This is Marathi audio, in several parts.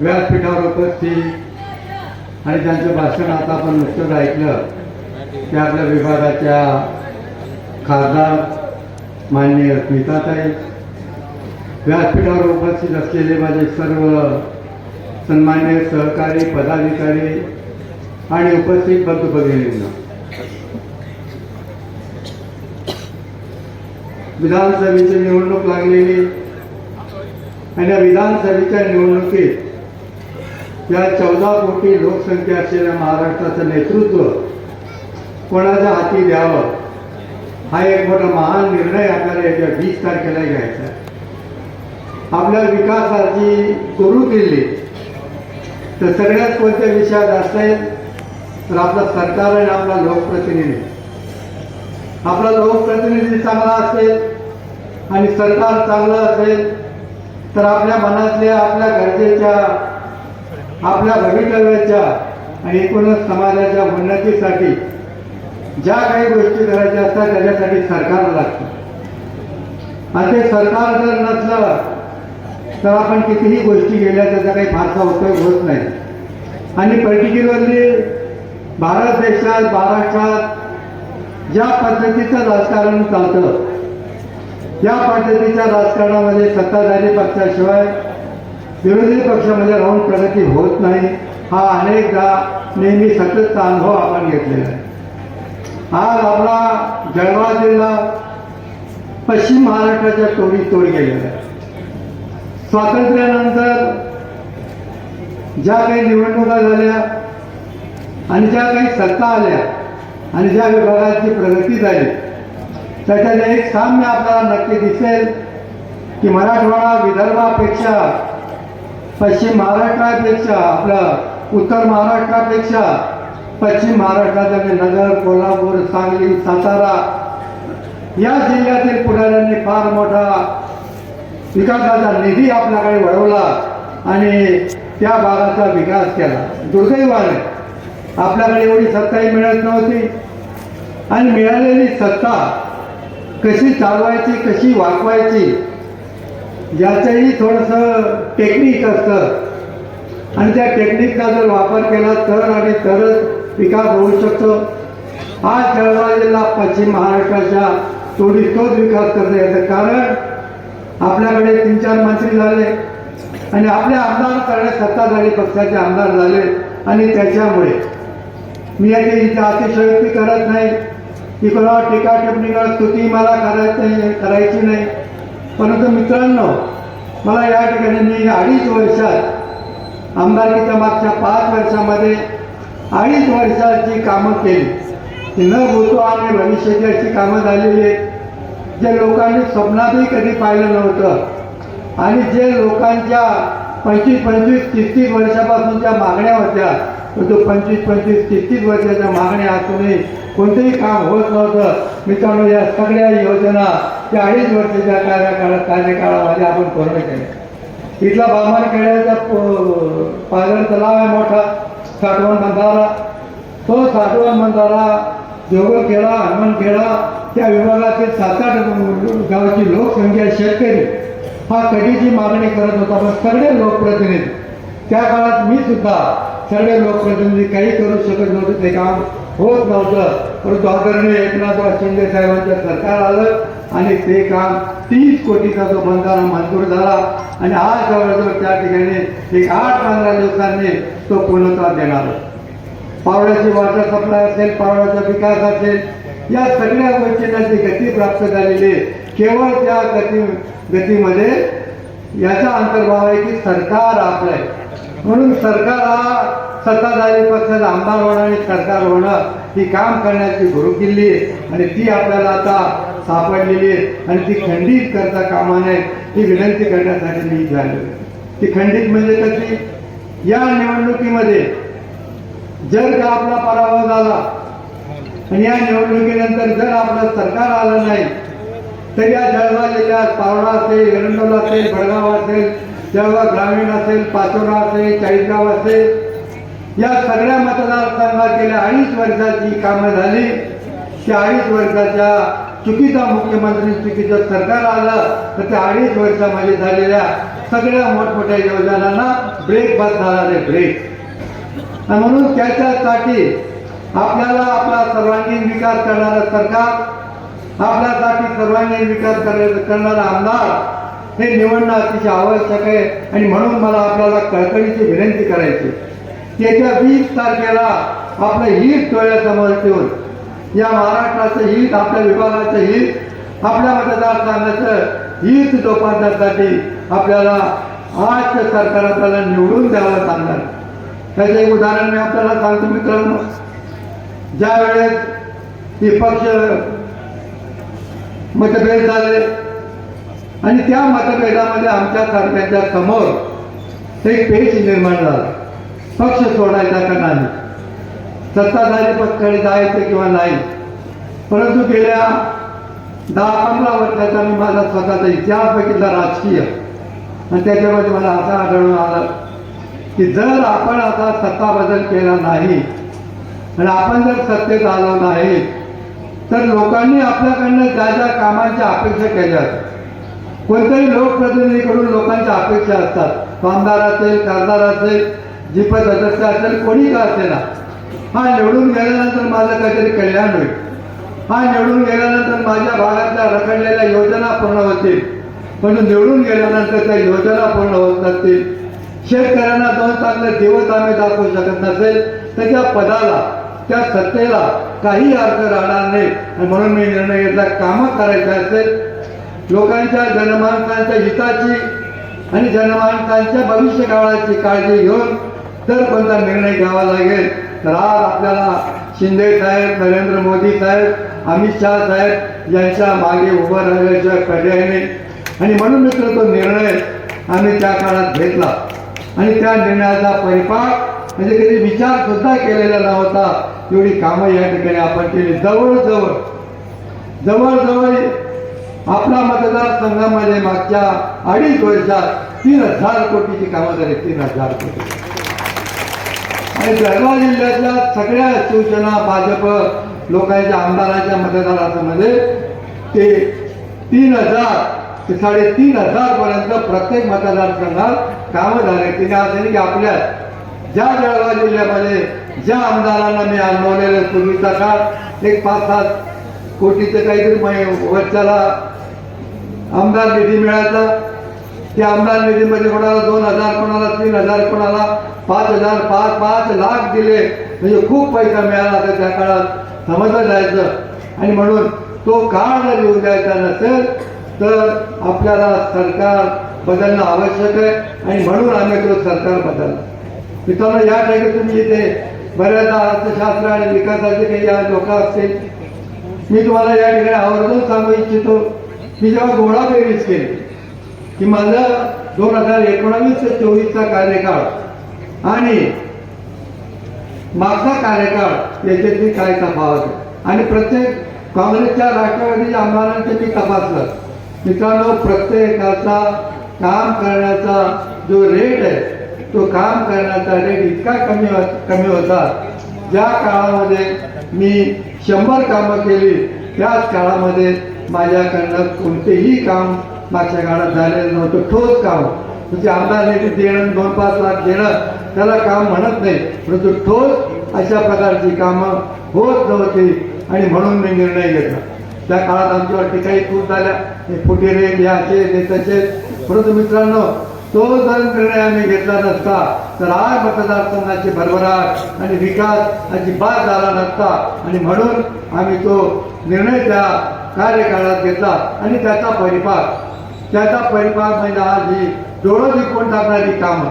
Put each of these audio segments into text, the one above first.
व्यासपीठावर उपस्थित. आणि त्यांचं भाषण आता आपण नुकतंच ऐकलं. ते आपल्या विभागाच्या खासदार माननीय स्मिताताई. व्यासपीठावर उपस्थित असलेले माझे सर्व सन्मान्य सहकारी पदाधिकारी आणि उपस्थित बंधू भगिनींना. विधानसभेची निवडणूक लागलेली आणि या विधानसभेच्या निवडणुकीत या चौदा कोटी लोकसंख्या असलेल्या महाराष्ट्राचं नेतृत्व कोणाच्या हाती द्यावं हा एक मोठा महान निर्णय आपल्याला येत्या वीस तारखेला घ्यायचा आपल्या विकासाची गुरु केली तर सगळ्यात कोणत्या विषयात असेल तर आपलं सरकार आणि आपला लोकप्रतिनिधी. आपला लोकप्रतिनिधी चांगला असेल आणि सरकार चांगलं असेल तर आपल्या मनातल्या आपल्या गरजेच्या आपल्या भवितव्याच्या आणि एकूणच समाजाच्या उन्नतीसाठी ज्या काही गोष्टी करायच्या असतात त्याच्यासाठी सरकार लागतं. आणि ते सरकार जर नसलं तर आपण कितीही गोष्टी केल्या त्याचा काही फारसा उपयोग होत नाही. आणि पर्टिक्युलरली भारत देशात महाराष्ट्रात ज्या पद्धतीचं राजकारण चालतं. या पद्धतीच्या राजकारणामध्ये सत्ताधारी पक्षाशिवाय विरोधी पक्षामध्ये राहून प्रगती होत नाही हा अनेकदा नेहमी सततचा अनुभव आपण घेतलेला आहे. आज आपला जळगाव जिल्हा पश्चिम महाराष्ट्राच्या तोडी तोड गेलेला आहे. स्वातंत्र्यानंतर ज्या काही निवडणुका झाल्या आणि ज्या काही सत्ता आल्या आणि ज्या विभागाची प्रगती झाली त्याच्यात एक साम्य आपल्याला नक्की दिसेल की मराठवाडा विदर्भापेक्षा पश्चिम महाराष्ट्रापेक्षा आपलं उत्तर महाराष्ट्रापेक्षा पश्चिम महाराष्ट्रातील नगर कोल्हापूर सांगली सातारा या जिल्ह्यातील पुढाऱ्यांनी फार मोठा विकासाचा निधी आपल्याकडे वळवला आणि त्या भागाचा विकास केला. दुर्दैवाने आपल्याकडे एवढी सत्ताही मिळत नव्हती. आणि मिळालेली सत्ता कशी चालवायची कशी वागवायची याचंही थोडंसं टेक्निक असतं. आणि त्या टेक्निकचा जर वापर केला तर आणि तरच विकास होऊ शकतो. आज जळगाव जिल्हा पश्चिम महाराष्ट्राच्या तोडी तोच विकास करता याचं कारण आपल्याकडे तीन चार मंत्री झाले आणि आपले आमदार सगळे सत्ताधारी पक्षाचे आमदार झाले. आणि त्याच्यामुळे मी याची इथे अतिशयोक्ती करत नाही. की कोणावर टीका टिप्पणी करत स्तुती मला करायचं करायची नाही. परंतु मित्रांनो मला या ठिकाणी मी अडीच वर्षात आमदारकीच्या मागच्या पाच वर्षामध्ये अडीच वर्षात जी कामं केली. ती न भूतो आणि भविष्याची अशी कामं झालेली आहेत. जे लोकांनी स्वप्नातही कधी पाहिलं नव्हतं. आणि जे लोकांच्या पंचवीस पंचवीस तीस तीस वर्षापासूनच्या मागण्या होत्या तो पंचवीस पंचवीस तीस तीस वर्षाच्या मागण्या असूनही कोणतेही काम होत नव्हतं. मित्रांनो या सगळ्या योजना त्या अडीच वर्षाच्या कार्यकाळात कार्यकाळामध्ये आपण पूर्ण केल्या. इथला बामान प- पाझर तलाव आहे मोठा साठवण बंधारा. तो साठवण बंधारा हनुमान हनुमानखेडा त्या विभागातील सात आठ गावाची लोकसंख्या शेतकरी. हा कधीची मागणी करत होता पण सगळे लोकप्रतिनिधी. त्या काळात मी सुद्धा सगळे लोकप्रतिनिधी काही करू शकत नव्हते ते काम होत नव्हतं. परंतु आदरणीय एकनाथराव शिंदे साहेबांचं सरकार आलं आणि ते काम तीस कोटीचा जो बंधारा मंजूर झाला. आणि आज जवळजवळ त्या ठिकाणी एक आठ पंधरा दिवसांनी तो पूर्णता देणार पावड्याची वॉटर सप्लाय असेल पावड्याचा विकास असेल या सगळ्या गोष्टींना जी गती प्राप्त झालेली आहे केवळ त्या गती गतीमध्ये याचा अंतर्भाव आहे की सरकार आपलं आहे. म्हणून सरकार हा सत्ताधारी पक्षाचा आमदार होणं आणि सरकार होणं ही काम करण्याची गुरुकिल्ली आहे. आणि ती आपल्याला आता सापडलेली आहे. आणि ती खंडित करता कामा नये ही विनंती करण्यासाठी मी झालो ती खंडित म्हणजे कशी? या निवडणुकीमध्ये जर का आपला पराभव झाला आणि या निवडणुकीनंतर जर आपलं सरकार आलं नाही तर या जळगाव जिल्ह्यात पावडा असेल एरंडोला असेल भडगाव असेल जळगाव ग्रामीण असेल पाचोरा असेल चाळीसगाव असेल या सगळ्या मतदारसंघात गेल्या अडीच वर्षाची कामं झाली. त्या अडीच वर्षाच्या चुकीचा मुख्यमंत्री चुकीचं सरकार आलं तर त्या अडीच वर्षामध्ये झालेल्या सगळ्या मोठमोठ्या योजनांना ब्रेक बस झाला रे ब्रेक म्हणून त्याच्यासाठी आपल्याला आपला सर्वांगीण विकास करणारं सरकार आपल्यासाठी सर्वांगीण विकास कर- करणारा आमदार हे निवडणं अतिशय आवश्यक आहे. आणि म्हणून मला आपल्याला कळकळीची विनंती करायची. त्याच्या वीस तारखेला आपलं हित डोळ्यासमोर ठेवून या महाराष्ट्राचं हित आपल्या विभागाचं हित आपल्या मतदारसंघाचं हित जोपासण्यासाठी आपल्याला आज सरकार आपल्याला निवडून द्यावं सांगणार त्याचं एक उदाहरण मी आपल्याला सांगतो मित्रांनो. ज्या वेळेस हे पक्ष मतभेद झाले आणि त्या मतभेदामध्ये आमच्या सारख्याच्या समोर एक पेच निर्माण झाला. पक्ष सोडायचा का नाही? सत्ताधारी पक्षाकडे जायचं किंवा नाही? परंतु गेल्या दहा पंधरा वर्षाचा मी माझा स्वतःचा इतिहास बघितला राजकीय. आणि त्याच्यामध्ये मला असं आढळून आलं की जर आपण आता सत्ता बदल केला नाही आणि आपण जर सत्तेत आलो नाही तर लोकांनी आपल्याकडनं ज्या ज्या कामांच्या अपेक्षा केल्या कोणत्याही लोकप्रतिनिधीकडून लोकांच्या अपेक्षा असतात. तो आमदार असेल खासदार असेल जिप सदस्य असेल कोणी का असेना? हा निवडून गेल्यानंतर माझं काहीतरी कल्याण होईल. हा निवडून गेल्यानंतर माझ्या भागातल्या रखडलेल्या योजना पूर्ण होतील. पण निवडून गेल्यानंतर त्या योजना पूर्ण होत नसतील. शेतकऱ्यांना दोन चांगले दिवस आम्ही दाखवू शकत नसेल. तर त्या पदाला त्या सत्तेला काही अर्थ राहणार नाही. आणि म्हणून मी निर्णय घेतला कामं करायचं असेल लोकांच्या जनमानसांच्या हिताची आणि जनमानसांच्या भविष्य काळाची काळजी घेऊन जर कोणता निर्णय घ्यावा लागेल? तर आज आपल्याला शिंदे साहेब नरेंद्र मोदी साहेब अमित शाह साहेब यांच्या मागे उभं राहिल्याशिवाय पर्याय नाही आणि म्हणून मित्र तो निर्णय आम्ही त्या काळात घेतला. आणि त्या निर्णयाचा परिपाक म्हणजे कधी विचार सुद्धा केलेला नव्हता. एवढी कामं या ठिकाणी आपण केली. जवळजवळ जवळजवळ आपला मतदारसंघामध्ये मागच्या अडीच वर्षात तीन हजार कोटीची कामं झाली तीन हजार कोटी. आणि जळगाव जिल्ह्यातल्या सगळ्या शिवसेना भाजप लोकांच्या आमदारांच्या मतदारामध्ये ते तीन हजार ते साडेतीन हजार पर्यंत प्रत्येक मतदारसंघात कामं झाले. तिने असं की आपल्या ज्या जळगाव जिल्ह्यामध्ये ज्या आमदारांना मी अनुभवलेलं पूर्वीचा काळ एक पाच सात कोटीचं काहीतरी वर्षाला आमदार निधी मिळायचा. त्या आमदार निधीमध्ये कोणाला दोन हजार कोणाला तीन हजार कोणाला पाच हजार पाच पाच लाख दिले. म्हणजे खूप पैसा मिळाला तर त्या काळात. समजलं जायचं. आणि म्हणून तो काळ जर येऊ द्यायचा नसेल तर आपल्याला सरकार बदलणं आवश्यक आहे. आणि म्हणून आम्ही तो सरकार बदलला. मित्रांनो या ठिकाणी तुम्ही इथे बऱ्याचदा अर्थशास्त्र आणि विकासाचे काही या लोक असतील मी तुम्हाला या ठिकाणी आवर्जून सांगू इच्छितो मी जेव्हा गोळा बेरीज केली की माझा दोन हजार एकोणावीस ते चोवीसचा कार्यकाळ आणि मागचा कार्यकाळ याच्यातली काय तफावत आहे? आणि प्रत्येक काँग्रेसच्या राष्ट्रवादीच्या आमदारांचे मी तपासलं. मित्रांनो प्रत्येकाचा काम करण्याचा जो रेट आहे तो काम करण्याचा रेट इतका कमी कमी होता. ज्या काळामध्ये मी शंभर कामं केली. त्याच काळामध्ये माझ्याकडनं कोणतेही काम मागच्या काळात झालेलं नव्हतं. ठोस काम. म्हणजे आमदार निधी देणं दोन पाच लाख देणं त्याला काम म्हणत नाही. परंतु ठोस अशा प्रकारची कामं होत नव्हती. आणि म्हणून मी निर्णय घेतला. त्या काळात आमच्यावर टीकाही खूप झाल्या. हे फुटेरे हे असे हे तसे परंतु मित्रांनो तो जर निर्णय आम्ही घेतला नसता तर आज मतदारसंघाची भरभराट आणि विकास अजिबात झाला नसता. आणि म्हणून आम्ही तो निर्णय त्या कार्यकाळात घेतला. आणि त्याचा परिपाक त्याचा परिपाक म्हणजे आज ही डोळं दिपवून टाकणारी कामं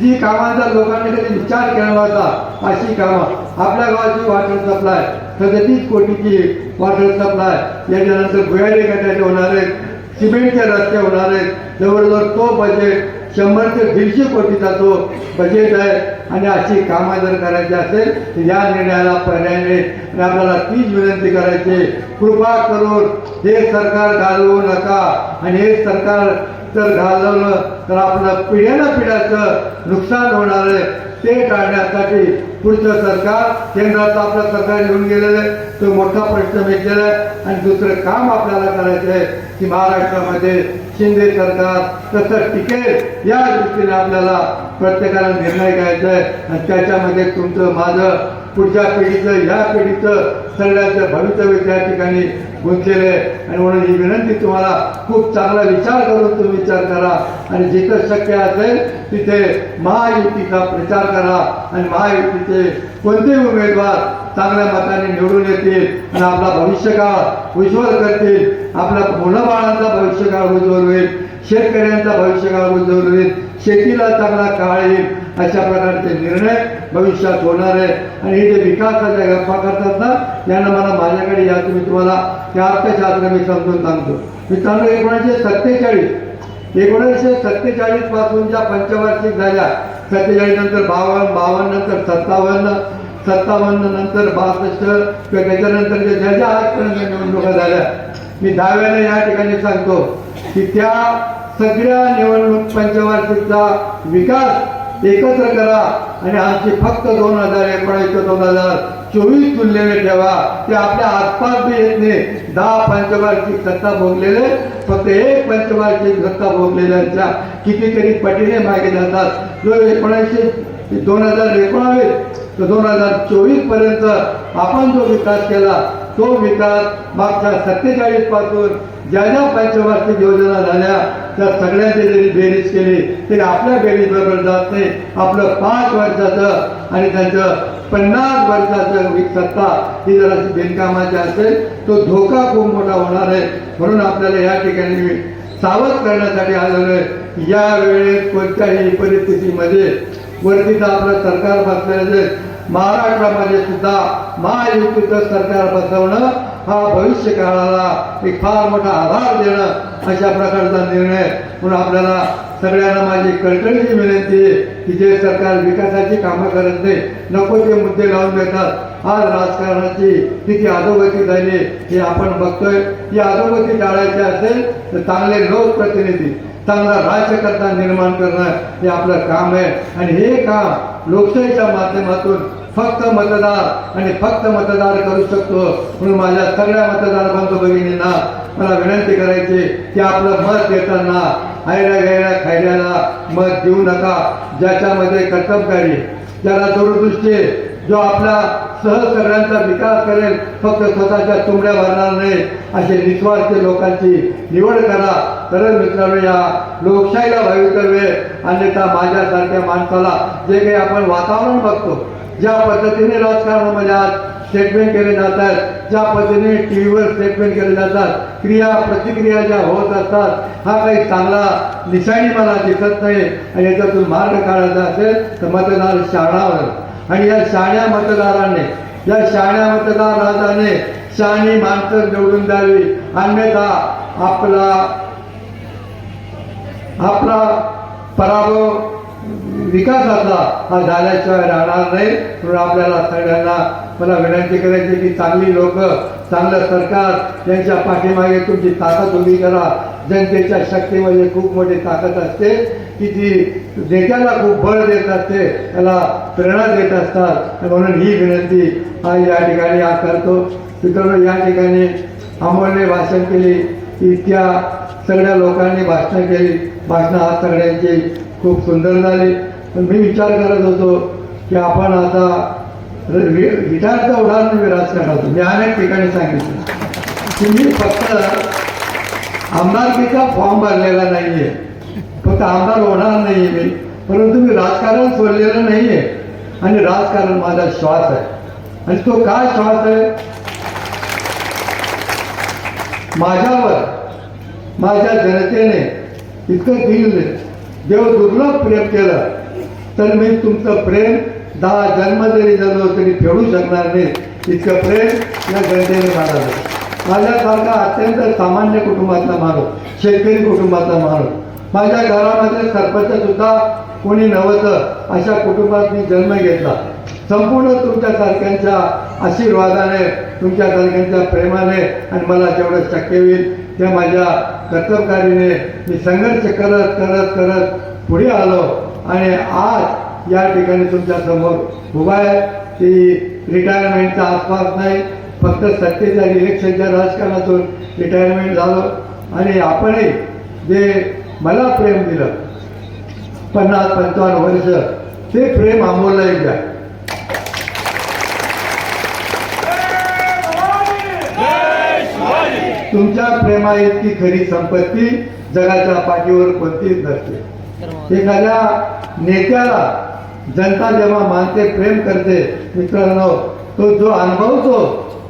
जी कामांचा लोकांनी कधी विचार केला होता अशी कामं. आपल्या गावाची वॉटर सप्लाय सदतीस कोटीची वॉटर सप्लाय याच्यानंतर भुयारी गटाचे होणार आहेत सिमेंटचे रस्ते होणार आहेत. जवळजवळ तो बजेट शंभर ते दीडशे कोटीचा तो बजेट आहे. आणि अशी कामं जर करायची असेल तर या निर्णयाला पर्याय नाही. आणि आपल्याला तीच विनंती करायची कृपा करून हे सरकार घालवू नका. आणि हे सरकार जर घालवलं तर आपलं पिढ्याला पिढ्याचं नुकसान होणार आहे. ते टाळण्यासाठी पुढचं सरकार केंद्राचं आपलं सरकार येऊन गेलेलं आहे. तो मोठा प्रश्न भेटलेला आहे आणि दुसरं काम आपल्याला करायचं आहे की महाराष्ट्रामध्ये शिंदे सरकार कसं टिकेल या दृष्टीने आपल्याला प्रत्येकाला निर्णय घ्यायचा आहे. आणि त्याच्यामध्ये तुमचं माझं पुढच्या पिढीचं या पिढीचं सगळ्याचं भवितव्य त्या ठिकाणी गुंतलेलं आहे. आणि म्हणून ही विनंती तुम्हाला खूप चांगला विचार करून तुम्ही विचार करा. आणि जिथं शक्य असेल तिथे महायुतीचा प्रचार करा. आणि महायुतीचे कोणतेही उमेदवार चांगल्या मताने निवडून येतील आणि आपला भविष्यकाळ उज्ज्वल करतील. आपल्या मुलाबाळांचा भविष्यकाळ उज्ज्वल होईल. शेतकऱ्यांचा भविष्यकाळ उज्ज्वल होईल. शेतीला चांगला काळ येईल. अशा प्रकारचे निर्णय भविष्यात होणार आहे. आणि हे जे विकासाच्या गप्पा करतात ना यांना मला माझ्याकडे या तुम्ही तुम्हाला ते अर्थशास्त्र मी समजून सांगतो. मित्रांनो एकोणीसशे सत्तेचाळीस एकोणीसशे सत्तेचाळीसपासून ज्या पंचवार्षिक झाल्या सत्तेचाळीस नंतर बावन्न बावन्न नंतर सत्तावन्न सत्तावन्न नंतर बासष्ट किंवा त्याच्यानंतर जे ज्या ज्या आजपर्यंत निवडणुका झाल्या मी दहाव्याने या ठिकाणी सांगतो की त्या सगळ्या निवडणूक पंचवार्षिकचा विकास एकत्र करा आणि आमची फक्त दोन हजार एकोणीसशे दोन हजार चोवीस तुलनेने ठेवा ते आपल्या आसपास बी येत नाही दहा पंचवार्षिक सत्ता भोगलेले फक्त एक पंचवार्षिक सत्ता भोगलेल्यांच्या कितीतरी पटीने मागे जातात. जो एकोणीसशे दोन हजार एकोणावीस तर दोन हजार चोवीसपर्यंत आपण जो विकास केला तो विकास मागच्या सत्तेचाळीसपासून ज्या ज्या पंचवार्षिक योजना झाल्या त्या सगळ्यांची जरी बेरीज केली तरी आपल्या बेरीज बरोबर जात नाही. आपलं पाच वर्षाचं आणि त्यांचं पन्नास वर्षाचं वि- सत्ता ही जर अशी बिनकामाची असेल तो धोका खूप मोठा होणार आहे. म्हणून आपल्याला या ठिकाणी मी सावध करण्यासाठी आलेलो आहे. या वेळेस कोणत्याही परिस्थितीमध्ये वरतीचं आपलं सरकार बसलेलं आहे. महाराष्ट्रामध्ये सुद्धा महायुतीचं सरकार बसवणं हा भविष्य काळाला एक फार मोठा आधार देणं अशा प्रकारचा निर्णय म्हणून आपल्याला सगळ्यांना माझी कळकळीची विनंती आहे की जे सरकार विकासाची कामं करत नाही नको ते मुद्दे लावून देतात. आज राजकारणाची किती अधोगती झाली हे आपण बघतोय. ही अधोगती टाळायची असेल तर चांगले लोकप्रतिनिधी चांगला राज्यकर्ता निर्माण करणं हे आपलं काम आहे. आणि हे काम लोकशाहीच्या माध्यमातून फक्त मतदार आणि फक्त मतदार करू शकतो. म्हणून माझ्या सगळ्या मतदार बांधव भगिनींना मला विनंती करायची की आपलं मत देताना आयऱ्या गैऱ्या खायऱ्याला मत देऊ नका. ज्याच्यामध्ये कर्तबकारी ज्याला दूरदृष्टी जो आपला सह सगळ्यांचा विकास करेल फक्त स्वतःच्या तुंबड्या भरणार नाही असे निस्वार्थ लोकांची निवड करा. तरच मित्रांनो या लोकशाहीला भावी करवे अन्यथा माझ्यासारख्या माणसाला जे काही आपण वातावरण बघतो ज्या पद्धतीने राजकारणामध्ये आज स्टेटमेंट केले जातात ज्या पद्धतीने टी व्हीवर स्टेटमेंट केले जातात क्रिया प्रतिक्रिया ज्या होत असतात हा काही चांगला निशाणी मला दिसत नाही. आणि याच्यातून मार्ग काढायचा असेल तर मतदार शाळावर. आणि या शाण्या मतदारांनी या शाण्या मतदार राजाने शाणी माणसं निवडून द्यावी. अन्यथा आपला आपला पराभव विकास आपला हा झाल्याशिवाय राहणार नाही. म्हणून आपल्याला सगळ्यांना मला विनंती करायची की चांगली लोक चांगलं सरकार यांच्या पाठीमागे तुमची ताकद उभी करा. जनतेच्या शक्तीमध्ये खूप मोठी ताकद असते. की ती नेत्याला खूप बळ देत असते त्याला प्रेरणा देत असतात. म्हणून ही विनंती हा या ठिकाणी आज करतो. मित्रांनो या ठिकाणी अमोलने भाषण केली. इतक्या सगळ्या लोकांनी भाषणं केली. भाषणं आज सगळ्यांची खूप सुंदर झाली. पण मी विचार करत होतो की आपण आता रिटायरचं उदाहरण मी राजकारणात होतो मी अनेक ठिकाणी सांगितलं. की मी फक्त आमदारकीचा फॉर्म भरलेला नाही आहे फक्त आमदार होणार नाहीये मी. परंतु मी राजकारण सोडलेलं नाही आहे आणि राजकारण माझा श्वास आहे. आणि तो काय श्वास आहे? माझ्यावर. माझ्या जनतेने इतकं दिल देव दुर्लभ प्रेम केलं. तर मी तुमचं प्रेम दहा जन्म जरी झालो तरी फेडू शकणार नाही. इतकं प्रेम या जनतेने मानलं माझ्यासारखा अत्यंत सामान्य कुटुंबातला माणूस शेतकरी कुटुंबातला माणूस माझ्या घरामध्ये सरपंच सुद्धा कोणी नव्हतं अशा कुटुंबात मी जन्म घेतला. संपूर्ण तुमच्यासारख्यांच्या आशीर्वादाने तुमच्यासारख्यांच्या प्रेमाने आणि मला जेवढं शक्य होईल त्या माझ्या कर्तबकारीने मी संघर्ष करत करत करत पुढे आलो. आणि आज या ठिकाणी तुमच्यासमोर उभा आहे. ती रिटायरमेंटच्या आसपास नाही फक्त सत्तेच्या इलेक्शनच्या राजकारणातून रिटायरमेंट झालो. आणि आपणही जे मला प्रेम दिलं पन्नास पंचावन्न वर्ष ते प्रेम अमोलला द्या. तुमच्या प्रेमा इतकी खरी संपत्ती जगाच्या पाठीवर कोणतीच नसते. एखाद्या नेत्याला जनता जेव्हा मानते प्रेम करते मित्रांनो तो जो अनुभवतो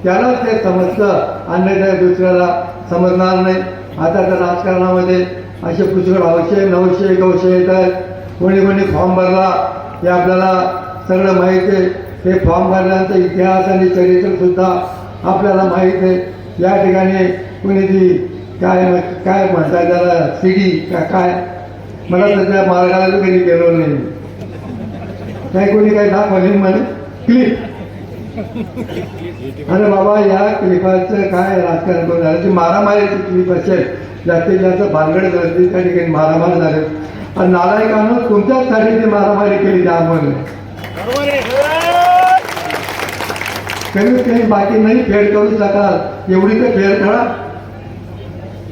त्याला ते समजतं. अन्यथा दुसऱ्याला समजणार नाही. आता तर राजकारणामध्ये असे पुष्कळ अवशय नवशे गवशे येत आहेत कोणी कोणी फॉर्म भरला हे आपल्याला सगळं माहीत आहे. हे फॉर्म भरल्यानंतर इतिहास आणि चरित्र सुद्धा आपल्याला माहीत आहे. या ठिकाणी कोणी ती काय काय म्हणताय त्याला? सीडी का काय? मला तर त्या मार्गाला कधी गेलो नाही. मी. काय कोणी काय दाखवले म्हणे क्लिप. अरे बाबा या क्लिपाचं काय राजकारण करून झालं ती मारामारीची क्लिप असेल. जास्तीत जास्त भानगड झाली त्या ठिकाणी मारामार झाले आणि नालायकानं तुमच्याचसाठी ती मारामारी केली त्यामुळे कमीत कमी बाकी नाही फेड करू शकाल एवढी तर फेड करा.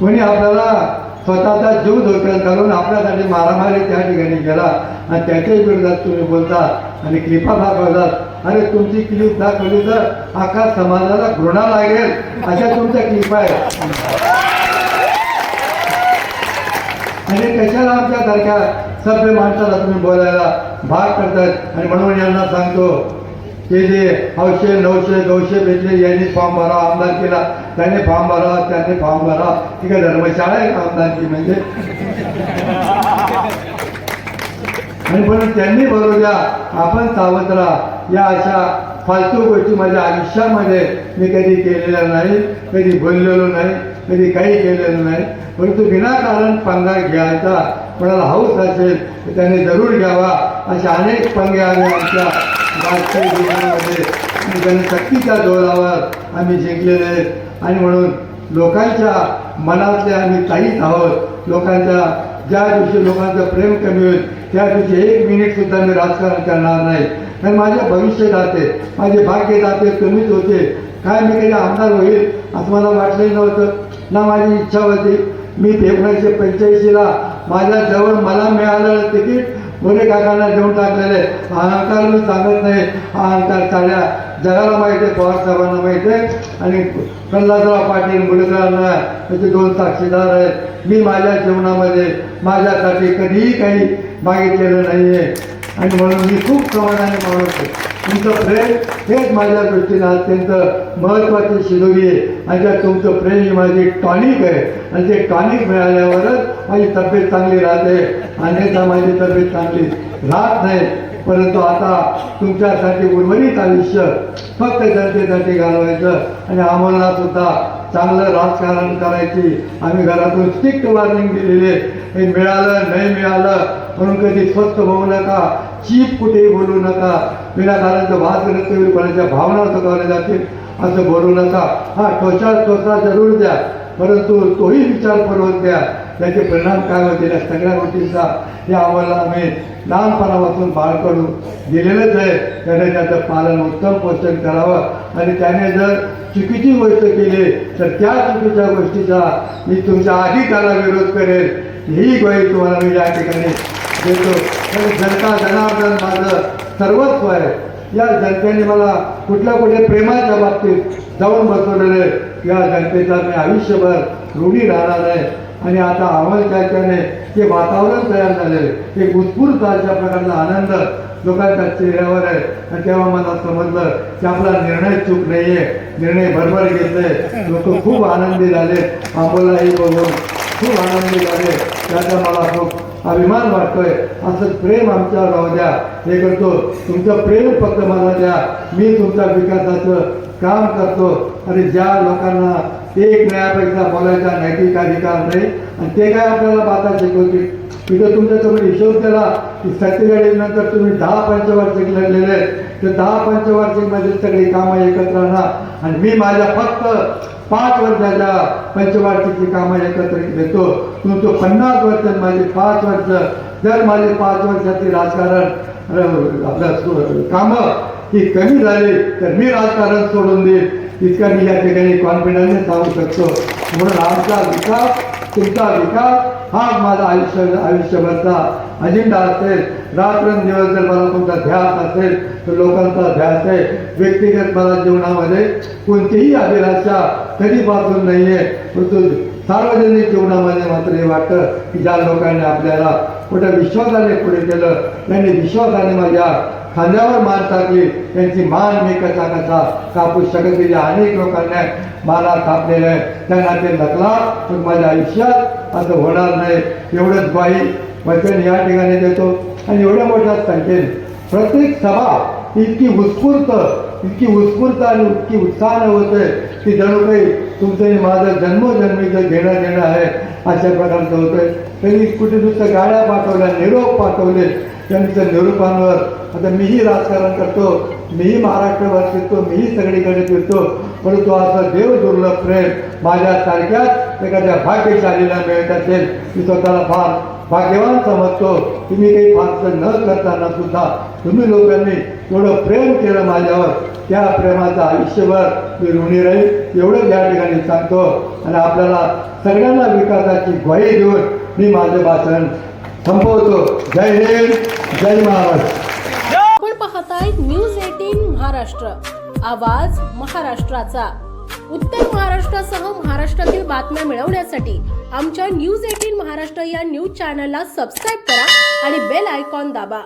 कोणी आपल्याला स्वतःचा जीव धोक्यात घालून आपल्यासाठी मारामारी त्या ठिकाणी गेला आणि त्याच्याही विरोधात तुम्ही बोलता आणि क्लिपा दाखवतात अरे तुमची क्लिप दाखवली तर अख्खा समाजाला घृणा लागेल. अशा तुमच्या क्लिपा आहेत. आणि कशाला आमच्यासारख्या सभ्य माणसाला तुम्ही बोलायला भाग करतात आणि म्हणून यांना सांगतो ते जे हौशे नऊशे भेटले यांनी फॉर्म भरा आमदार केला. त्याने फॉर्म भरा त्याने फॉर्म भरा. ती काय धर्मशाळा आहे का आमदारची म्हणजे? आणि म्हणून त्यांनी भरू द्या आपण सावध राहा या अशा फालतू गोष्टी माझ्या आयुष्यामध्ये मी कधी केलेल्या नाही कधी बोललेलो नाही कधी काही केलेलं नाही. परंतु विनाकारण पंगा घ्यायचा कोणाला हौस असेल तर त्याने जरूर घ्यावा. असे अनेक पंगे आले आमच्या राजकीय जीवनामध्ये आणि जोरावर आम्ही जिंकलेले आहेत. आणि म्हणून लोकांच्या मनातले आम्ही काहीच आहोत. लोकांच्या ज्या दिवशी लोकांचं प्रेम कमी होईल त्या दिवशी एक मिनिट सुद्धा मी राजकारण करणार नाही. कारण माझे भविष्य जाते माझे भाग्य जाते कमीच होते. काय मी कधी आमदार होईल असं मला वाटलंही नव्हतं. ना माझी इच्छा होती. मी एकोणीसशे पंच्याऐंशीला माझ्या जवळ मला मिळालेलं तिकीट मोरे काकांना देऊन टाकलेले. अहंकार मी सांगत नाही. हा अहंकार साऱ्या जगाला माहिती आहे पवार साहेबांना माहिती आहे. आणि प्रल्हादराव पाटील मुलकरांना त्याचे दोन साक्षीदार आहेत. मी माझ्या जीवनामध्ये माझ्यासाठी कधीही काही मागितलेलं नाही आहे आणि म्हणून मी खूप प्रमाणाने मानवतो तुमचं प्रेम हेच माझ्या दृष्टीने अत्यंत महत्त्वाची शिदोरी आहे. आणि त्या तुमचं प्रेम ही माझी टॉनिक आहे. आणि ते टॉनिक मिळाल्यावरच माझी तब्येत चांगली राहते. अन्यथा माझी तब्येत चांगली राहत नाही. परंतु आता तुमच्यासाठी उर्वरित आयुष्य फक्त जनतेसाठी घालवायचं. आणि आम्हाला सुद्धा चांगलं राजकारण करायची. आम्ही घरातून स्ट्रिक्ट वॉर्निंग दिलेली आहे. हे मिळालं नाही मिळालं म्हणून कधी स्वस्त होऊ नका. चीप कुठेही बोलू नका. विनाकारांचं भात होईल कोणाच्या भावना चुकवल्या जातील. असं बोलू नका. हा त्वचा त्वचा जरूर द्या. परंतु तोही विचार करून द्या. त्याचे परिणाम काय होते या सगळ्या गोष्टींचा या आम्हाला आम्ही लहानपणापासून बाळकडून दिलेलंच आहे. त्याने त्याचं पालन उत्तम पोषण करावं. आणि त्याने जर चुकीची गोष्ट केली तर त्या चुकीच्या गोष्टीचा मी तुमच्या आधी त्याला विरोध करेल ही ग्वाही तुम्हाला मी या ठिकाणी देतो. आणि जनता जनार्दन माझं सर्वस्व आहे. या जनतेने मला कुठल्या कुठल्या प्रेमाच्या बाबतीत जाऊन बसवलेलं आहे. या जनतेचा मी आयुष्यभर ऋणी राहणार आहे. आणि आता अमल त्याच्याने जे वातावरण तयार झालेलं आहे. एक उत्स्फूर्त अशा प्रकारचा आनंद लोकांच्या चेहऱ्यावर आहे. आणि तेव्हा मला समजलं की आपला निर्णय चूक नाही आहे निर्णय भरभर घेतलाय. लोक खूप आनंदी झाले. आम्हालाही बघून खूप आनंदी झाले. त्याचा मला खूप अभिमान वाटतोय. असं प्रेम आमच्यावर राहू द्या. हे करतो. तुमचं प्रेम फक्त मला द्या. मी तुमच्या विकासाचं काम करतो. आणि ज्या लोकांना एक वेळापेक्षा बोलायचा नैतिक अधिकार नाही आणि ते काय आपल्याला बाता शिकवतील तिथं तुमच्यासमोर हिशोब केला की सत्तेचाळीस नंतर तुम्ही दहा पंचवार्षिक लढलेले तर दहा पंचवार्षिकमध्ये सगळी कामं एकत्र आणा आणि मी माझ्या फक्त पाच वर्षाच्या पंचवार्षिकची कामं एकत्र घेतो. तुमचं पन्नास वर्ष माझी पाच वर्ष. जर माझी पाच वर्षाची राजकारण अं, आपलं कामं ही कमी झाली तर मी राजकारण सोडून देईन. इतका मी या ठिकाणी कॉन्फिडन्सने सांगू शकतो. म्हणून आमचा विकास तुमचा विकास हा माझा आयुष्य आयुष्यभरचा अजेंडा असेल. रात्रंदिवस जर मला तुमचा ध्यास असेल तर लोकांचा ध्यास आहे. व्यक्तिगत मला जीवनामध्ये कोणतीही अभिलाषा कधीपासून नाही आहे परंतु सार्वजनिक जीवनामध्ये मात्र हे वाटतं की ज्या लोकांनी आपल्याला कुठं विश्वासाने पुढे केलं त्यांनी विश्वासाने माझ्या खांद्यावर मान टाकली. त्यांची मान मी कसा कसा कापू शकत नाही. अनेक लोकांना माला कापलेलं आहे. त्यांना ते नकला पण माझ्या आयुष्यात असं होणार नाही. एवढंच बाई वचन या ठिकाणी देतो. आणि एवढ्या मोठ्या संख्येने प्रत्येक सभा इतकी उत्स्फूर्त इतकी उत्स्फूर्त आणि इतकी उत्साहानं होते की जणू काही तुमचं माझं जन्मोजन्मीचं घेणं देणं आहे अशा प्रकारचं होतंय. त्यांनी कुठे नुसतं गाड्या पाठवल्या निरोप पाठवले त्यांच्या निरोपांवर. आता मीही राजकारण करतो मीही महाराष्ट्रभर फिरतो मीही सगळीकडे फिरतो परंतु असं देव दुर्लभ प्रेम माझ्यासारख्याच एखाद्या भाग्यशालीला मिळत असेल मी स्वतःला फार भाग्यवान समजतो. तुम्ही काही फारसं न करताना सुद्धा तुम्ही लोकांनी एवढं प्रेम केलं माझ्यावर. त्या प्रेमाचं आयुष्यभर मी ऋणी राहील एवढंच या ठिकाणी सांगतो. आणि आपल्याला सगळ्यांना विकासाची ग्वाही देऊन मी माझे भाषण संपवतो. जय हिंद जय महाराष्ट्र. आपण पाहताय न्यूज एटीन महाराष्ट्र. आवाज महाराष्ट्राचा. उत्तर महाराष्ट्रासह महाराष्ट्रातील बातम्या मिळवण्यासाठी आमच्या न्यूज एटीन महाराष्ट्र या न्यूज चॅनलला सबस्क्राईब करा आणि बेल आयकॉन दाबा.